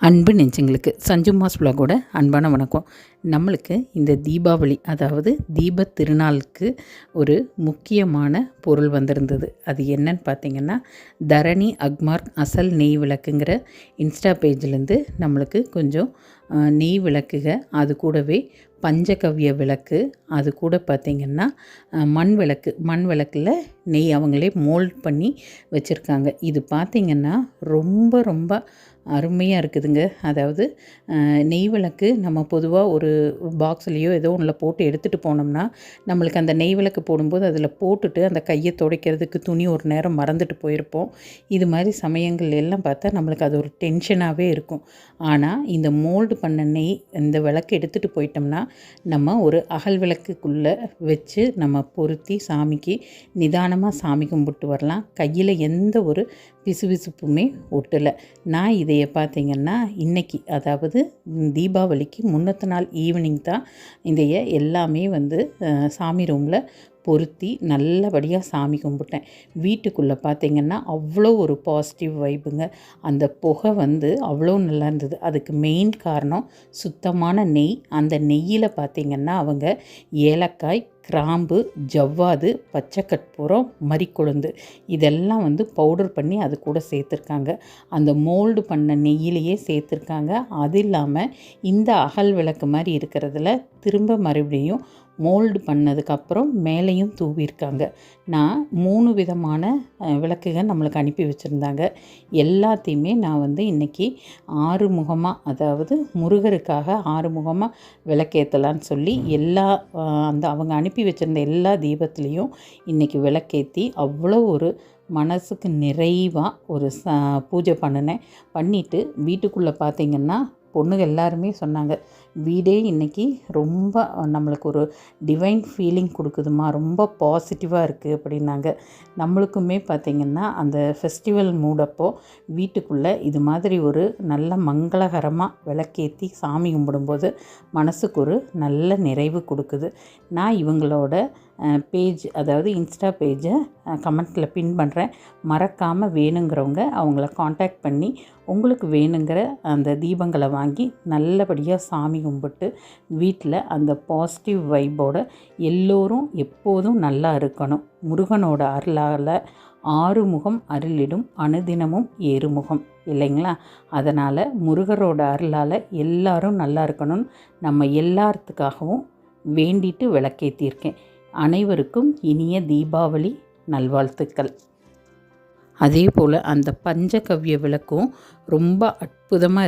அன்பு நெஞ்சங்களுக்கு சஞ்சு மாஸ் vlog-ஓட அன்பான வணக்கம். நம்மளுக்கு இந்த தீபாவளி அதாவது தீப திருநாளுக்கு ஒரு முக்கியமான பொருள் வந்திருந்தது. அது என்னன்னு பார்த்தீங்கன்னா தரணி அக்மார்க் அசல் நெய் விளக்குங்கிற இன்ஸ்டா பேஜ்லேருந்து நம்மளுக்கு கொஞ்சம் நெய் விளக்குக. அது கூடவே பஞ்சகவ்ய விளக்கு. அது கூட பார்த்திங்கன்னா மண் விளக்கு. மண் விளக்கில் நெய் அவங்களே மோல்ட் பண்ணி வச்சுருக்காங்க. இது பார்த்திங்கன்னா ரொம்ப ரொம்ப அருமையாக இருக்குதுங்க. அதாவது நெய் விளக்கு நம்ம பொதுவாக ஒரு பாக்ஸ்லேயோ ஏதோ ஒன்றில் போட்டு எடுத்துகிட்டு போனோம்னா நம்மளுக்கு அந்த நெய் விளக்கு போடும்போது அதில் போட்டுட்டு அந்த கையை துடைக்கிறதுக்கு துணி ஒரு நேரம் மறந்துட்டு போயிருப்போம். இது மாதிரி சமயங்கள் எல்லாம் பார்த்தா நம்மளுக்கு அது ஒரு டென்ஷனாகவே இருக்கும். ஆனால் இந்த மோல்டு பண்ண நெய் இந்த விளக்கு எடுத்துகிட்டு போயிட்டோம்னா நம்ம ஒரு அகல் விளக்குக்குள்ளே வச்சு நம்ம பொருத்தி சாமிக்கு நிதானமாக சாமி கும்பிட்டு வரலாம். கையில் எந்த ஒரு பிசுபிசுப்புமே ஒட்டலை. நான் இதைய பார்த்தீங்கன்னா இன்றைக்கி அதாவது தீபாவளிக்கு முன்னத்த நாள் ஈவினிங் தான் இதைய எல்லாமே வந்து சாமி ரூமில் பொருத்தி நல்லபடியாக சாமி கும்பிட்டேன். வீட்டுக்குள்ளே பார்த்தீங்கன்னா அவ்வளோ ஒரு பாசிட்டிவ் வைப்புங்க அந்த புகை வந்து அவ்வளோ நல்லா இருந்தது. அதுக்கு மெயின் காரணம் சுத்தமான நெய். அந்த நெய்யில் பார்த்திங்கன்னா அவங்க ஏலக்காய் கிராம்பு ஜவ்வாது பச்சை கற்பூரம் மறிக்கொழுந்து இதெல்லாம் வந்து பவுடர் பண்ணி அது கூட சேர்த்துருக்காங்க. அந்த மோல்டு பண்ண நெய்யிலேயே சேர்த்துருக்காங்க. அது இல்லாமல் இந்த அகல் விளக்கு மாதிரி இருக்கிறதுல திரும்ப மறுபடியும் மோல்டு பண்ணதுக்கப்புறம் மேலேயும் தூவியிருக்காங்க. நான் மூணு விதமான விளக்குகள் நம்மளுக்கு அனுப்பி வச்சுருந்தாங்க. எல்லாத்தையுமே நான் வந்து இன்றைக்கி ஆறு முகமாக அதாவது முருகருக்காக ஆறு முகமாக விளக்கேற்றலான்னு சொல்லி எல்லா அந்த அவங்க அனுப்பி வச்சுருந்த எல்லா தீபத்துலேயும் இன்றைக்கி விளக்கேற்றி அவ்வளோ ஒரு மனசுக்கு நிறைவாக ஒரு ச பூஜை பண்ணினேன் பண்ணிவிட்டு வீட்டுக்குள்ளே பார்த்திங்கன்னா பொண்ணுங்க எல்லாருமே சொன்னாங்க வீடே இன்றைக்கி ரொம்ப நம்மளுக்கு ஒரு டிவைன் ஃபீலிங் கொடுக்குதுமா ரொம்ப பாசிட்டிவாக இருக்குது அப்படின்னாங்க. நம்மளுக்குமே பார்த்திங்கன்னா அந்த ஃபெஸ்டிவல் மூடப்போ வீட்டுக்குள்ளே இது மாதிரி ஒரு நல்ல மங்களகரமாக விளக்கேற்றி சாமி கும்பிடும்போது மனசுக்கு ஒரு நல்ல நிறைவு கொடுக்குது. நான் இவங்களோட பேஜ் அதாவது இன்ஸ்டா பேஜை கமெண்ட்டில் பின் பண்ணுறேன் மறக்காமல் வேணுங்கிறவங்க அவங்கள காண்டாக்ட் பண்ணி உங்களுக்கு வேணுங்கிற அந்த தீபங்களை வாங்கி நல்லபடியாக சாமி கும்பிட்டு வீட்டில் அந்த பாசிட்டிவ் வைப்போட எல்லோரும் எப்போதும் நல்லா இருக்கணும். முருகனோட அருளால் ஆறுமுகம் அருளிடும் அனுதினமும் ஏறுமுகம். இல்லைங்களா? அதனால் முருகரோட அருளால் எல்லாரும் நல்லா இருக்கணும்னு நம்ம எல்லாத்துக்காகவும் வேண்டிட்டு விளக்கேற்றியிருக்கேன் அனைவருக்கும் இனிய தீபாவளி நல்வாழ்த்துக்கள். அதே போல் அந்த பஞ்சகவ்ய விளக்கும் ரொம்ப அற்புதமாக